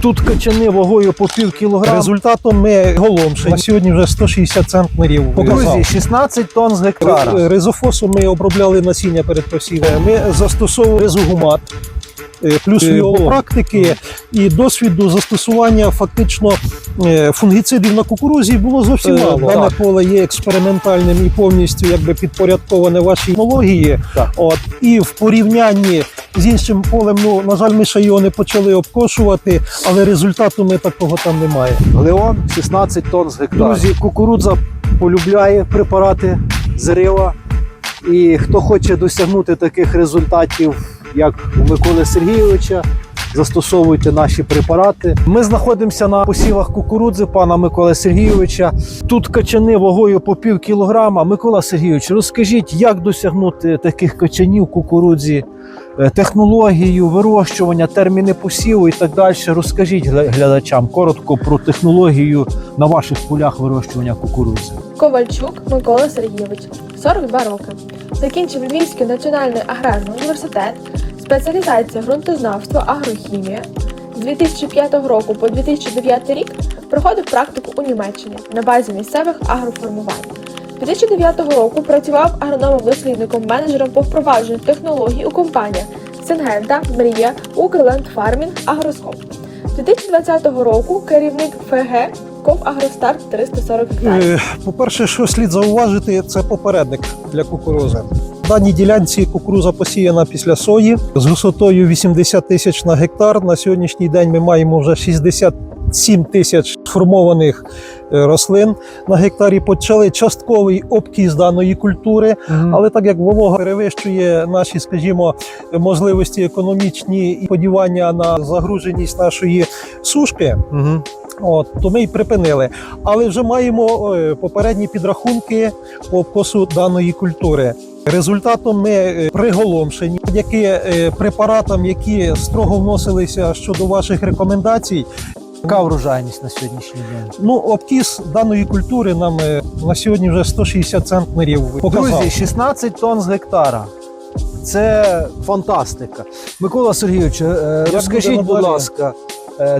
Тут качани вагою по пів кілограм. Результатом ми голомшені. На сьогодні вже 160 центнерів. Друзі, 16 тонн з гектара. Ризофосу ми обробляли насіння перед посівом. Ми застосовували резогумат. Е, Плюс його практики і досвіду застосування фактично е, фунгіцидів на кукурузі було зовсім Е, мало. Дане поле є експериментальним і повністю якби підпорядковане вашій технології. Так. От і в порівнянні з іншим полем, ну на жаль, ми ще його не почали обкошувати, але результату ми такого там немає. Леон 16 тонн з гектара. Друзі, кукурудза полюбляє препарати зрива. І хто хоче досягнути таких результатів, як у Миколи Сергійовича, застосовуйте наші препарати. Ми знаходимося на посівах кукурудзи пана Миколи Сергійовича. Тут качани вагою по пів кілограма. Микола Сергійович, розкажіть, як досягнути таких качанів кукурудзі, е, технологію вирощування, терміни посіву і так далі. Розкажіть глядачам коротко про технологію на ваших полях вирощування кукурудзи. Ковальчук Микола Сергійович, 42 роки. Закінчив Львівський національний аграрний університет, спеціалізація ґрунтознавство, агрохімія. З 2005 року по 2009 рік проходив практику у Німеччині на базі місцевих агроформувань. 2009 року працював агрономом-дослідником менеджером по впровадженню технологій у компаніях Сингента, Мрія, Укрленд Фармінг, Агроскоп. 2020 року керівник ФГ КОВ Агростарт 340 гектарів. Е, По-перше, що слід зауважити, це попередник для кукурузи. В даній ділянці кукуруза посіяна після сої з висотою 80 тисяч на гектар. На сьогоднішній день ми маємо вже 67 тисяч сформованих е, рослин на гектарі. Почали частковий обкіз даної культури, але так як волога перевищує наші, скажімо, можливості економічні і сподівання на загруженість нашої сушки, Угу. От, то ми й припинили. Але вже маємо е, попередні підрахунки по обкосу даної культури. Результатом ми е, приголомшені, завдяки е, препаратам, які строго вносилися щодо ваших рекомендацій. Яка врожайність на сьогоднішній день? Ну, обкіс даної культури нам на сьогодні вже 160 центнерів показав. Друзі, 16 тонн з гектара. Це фантастика. Микола Сергійович, розкажіть, будь ласка,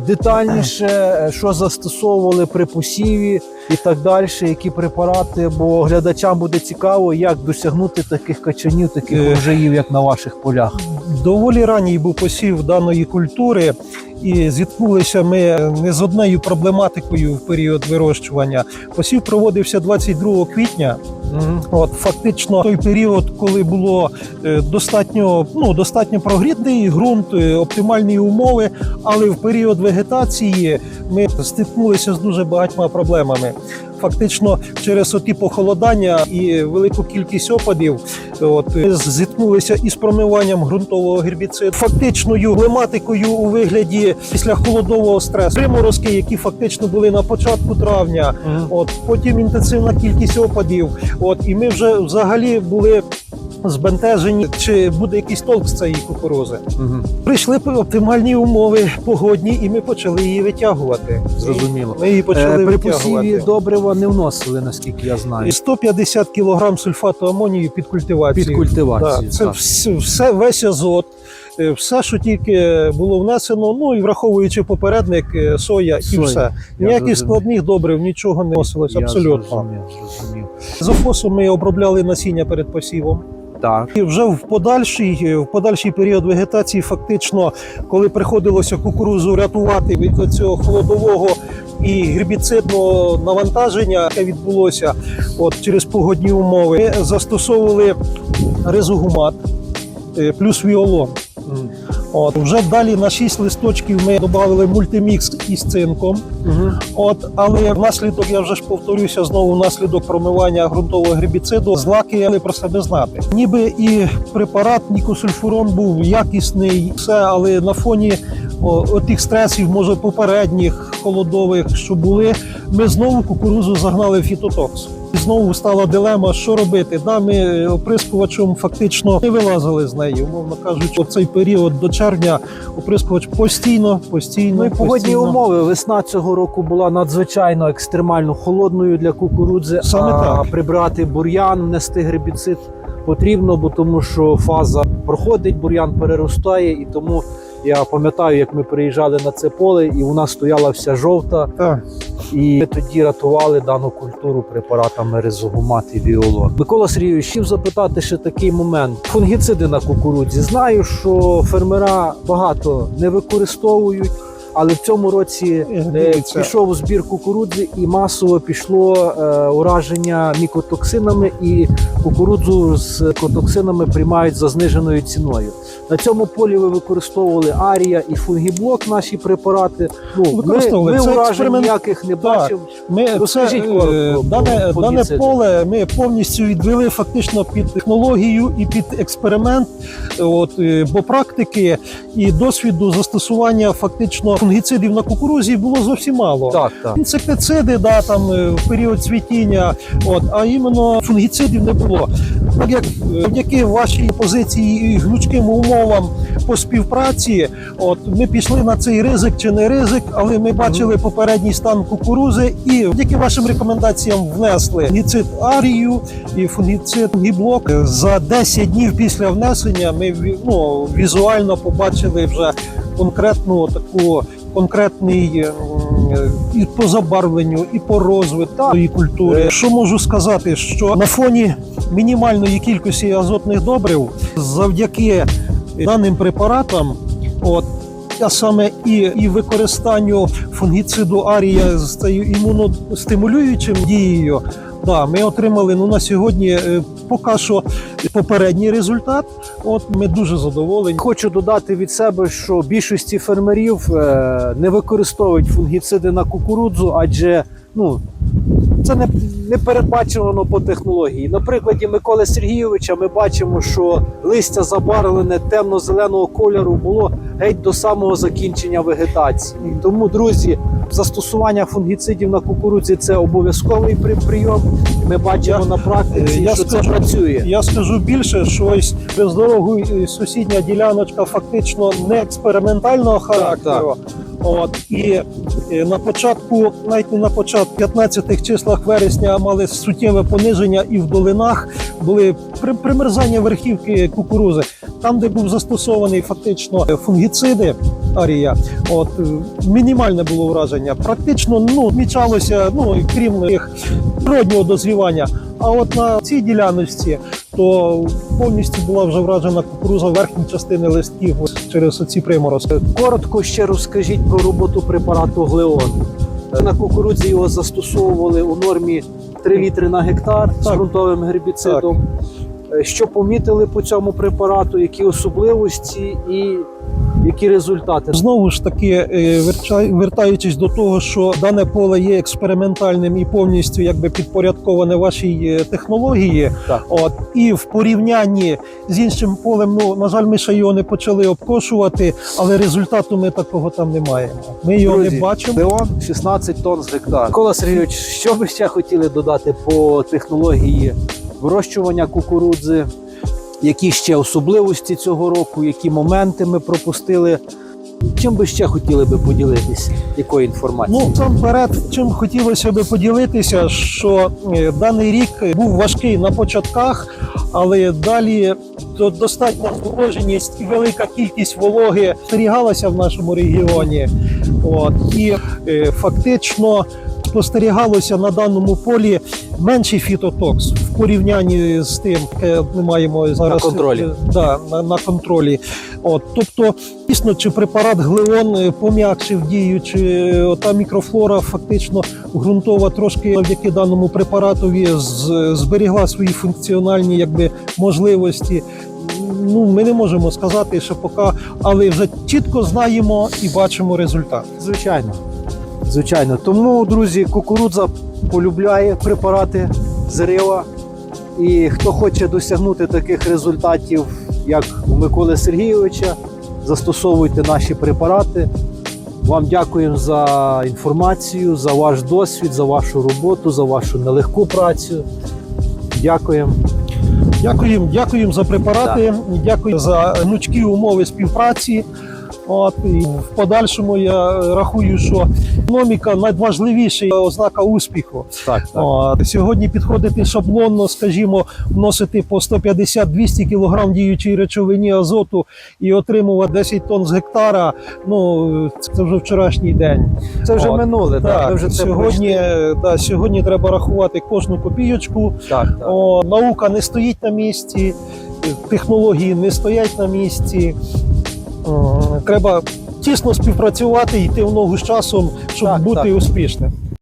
детальніше, е, що застосовували при посіві і так далі, які препарати, бо глядачам буде цікаво, як досягнути таких качанів, таких Е. врожаїв, як на ваших полях. Доволі ранній був посів даної культури, і зіткнулися ми не з однією проблематикою в період вирощування. Посів проводився 22 квітня. От фактично той період, коли було е, достатньо, ну достатньо прогрітний ґрунт, е, оптимальні умови. Але в період вегетації ми стикнулися з дуже багатьма проблемами. Фактично, через оті похолодання і велику кількість опадів, от зіткнулися із промиванням ґрунтового гербіциду, фактичною проблематикою у вигляді після холодового стресу, приморозки, які фактично були на початку травня. От потім інтенсивна кількість опадів. От і ми вже взагалі були збентежені, чи буде якийсь толк з цієї кукурузи. Прийшли оптимальні умови погодні, і ми почали її витягувати. Зрозуміло. Ми її почали Е, При посіві добрива не вносили, наскільки я знаю. І 150 кг сульфату амонію під культивацію. Під культивацію. Так, це так. все, все весь азот, е, все, що тільки було внесено. Ну і враховуючи попередник, е, соя і все. Ніяких складних добрив, нічого не носилось Я абсолютно. Зрозумів, зрозумів. Зофосом ми обробляли насіння перед посівом. Так. І вже в подальший, в подальший період вегетації, фактично, коли приходилося кукурузу рятувати від цього холодового і гербіцидного навантаження, яке відбулося от, через погодні умови, ми застосовували резогумат е, плюс віолон. От, вже далі на 6 листочків ми додали мультимікс із цинком. Угу. От, але внаслідок, я вже ж повторюся, знову внаслідок промивання ґрунтового гербіциду, злаки про себе знати. Ніби і препарат нікосульфурон був якісний, все, але на фоні о, тих стресів, може попередніх холодових, що були, ми знову кукурузу загнали в фітотокс. І знову стала дилема, що робити. Да, ми оприскувачем фактично не вилазили з неї. Умовно кажучи, в цей період до червня оприскувач постійно, постійно. Ну і погодні постійно. умови. Весна цього року була надзвичайно екстремально холодною для кукурудзи. Саме а так. прибрати бур'ян, внести гербіцид потрібно, бо тому що фаза проходить, бур'ян переростає, і тому Я пам'ятаю, як ми приїжджали на це поле, і вона стояла вся жовта. Так. І ми тоді рятували дану культуру препаратами резогумат і віолон. Микола Сергійович, хотів запитати ще такий момент. Фунгіциди на кукурудзі. Знаю, що фермера багато не використовують. Але в цьому році е, Дивіться. пішов збір кукурудзи і масово пішло е, ураження мікотоксинами, і кукурудзу з мікотоксинами приймають за зниженою ціною. На цьому полі ви використовували арія і фунгіблок, наші препарати. Ну Використовували. ми Це уражень експеримент- ніяких не бачимо. Ми Розкажіть це, коротко е, дане, фунгіциди. дане поле ми повністю відвели фактично під технологію і під експеримент. От, е, бо практики і досвіду застосування фактично фунгіцидів на кукурузі було зовсім мало. Так, так. Інсектициди, да, там е, в період цвітіння, от, а іменно фунгіцидів не було. Так як е, завдяки вашій позиції і гнучким умовам по співпраці, от ми пішли на цей ризик чи не ризик, але ми бачили попередній стан кукурузи і завдяки вашим рекомендаціям внесли фунгіцид арію і фунгіцид гіблок. За 10 днів після внесення ми ну, візуально побачили вже конкретну таку конкретний і по забарвленню, і по розвитку і культури. Що можу сказати, що на фоні мінімальної кількості азотних добрив завдяки даним препаратам, от а саме і, і використанню фунгіциду арія з цією імуностимулюючим дією. Да, ми отримали ну на сьогодні е, поки що попередній результат. От ми дуже задоволені. Хочу додати від себе, що більшості фермерів е, не використовують фунгіциди на кукурудзу, адже ну це не, не передбачено по технології. На прикладі Миколи Сергійовича ми бачимо, що листя забарвлене темно-зеленого кольору було геть до самого закінчення вегетації. Тому, друзі, застосування фунгіцидів на кукурудзі це обов'язковий при- прийом. Ми бачимо Я- на практиці, я що це працює. Я скажу більше, що ось бездорогу сусідня діляночка фактично не експериментального характеру. От і на початку, навіть не на початку, 15 числах вересня мали суттєве пониження і в долинах були при- примерзання верхівки кукурузи. Там, де був застосований фактично фунгіциди арія, от е, мінімальне було враження. Практично ну вмічалося, ну крім їх природнього дозрівання. А от на цій діляночці то повністю була вже вражена кукуруза верхньої частини листків через ці приморозки. Коротко ще розкажіть про роботу препарату Глеон. На кукурудзі його застосовували у нормі 3 літри на гектар з Так. ґрунтовим гербіцидом. Так. Що помітили по цьому препарату, які особливості і які результати? Знову ж таки, е, вертаючись до того, що дане поле є експериментальним і повністю якби підпорядковане вашій е, технології. Так. От і в порівнянні з іншим полем, ну на жаль, ми ще його не почали обкошувати, але результату ми такого там не маємо. Ми його Друзі, не бачимо. Леон 16 тонн з гектара. Микола Сергійович, що ви ще хотіли додати по технології вирощування кукурудзи? Які ще особливості цього року, які моменти ми пропустили? Чим би ще хотіли би поділитися? Якою інформацією? Ну сам перед чим хотілося би поділитися, що е, даний рік був важкий на початках, але далі достатня зволоженість і велика кількість вологи зберігалася в нашому регіоні. От і е, фактично спостерігалося на даному полі менший фітотокс порівнянні з тим, яке ми маємо зараз На контролі. е, Да, на, на контролі. От, тобто, дійсно, чи препарат глеон е, пом'якшив дію, чи е, та мікрофлора фактично ґрунтова трошки завдяки даному препаратові зберігла свої функціональні якби, можливості. Ну, ми не можемо сказати, що поки, але вже чітко знаємо і бачимо результат. Звичайно. Звичайно. Тому, друзі, кукурудза полюбляє препарати зрива. І хто хоче досягнути таких результатів, як у Миколи Сергійовича, застосовуйте наші препарати. Вам дякуємо за інформацію, за ваш досвід, за вашу роботу, за вашу нелегку працю. Дякуємо. Дякуємо, дякуємо за препарати, дякую за гнучкі умови співпраці. От і в подальшому я рахую, що економіка найважливіша ознака успіху. Так, так. От, сьогодні підходити шаблонно, скажімо, вносити по 150-200 кг діючої речовині азоту і отримувати 10 тонн з гектара. Ну це вже вчорашній день. Це вже От, минуле, так. Так, вже це сьогодні, да, сьогодні треба рахувати кожну копійочку. Так, так. О, наука не стоїть на місці, технології не стоять на місці. О, Треба тісно співпрацювати, йти в ногу з часом, щоб Так, бути так. успішним.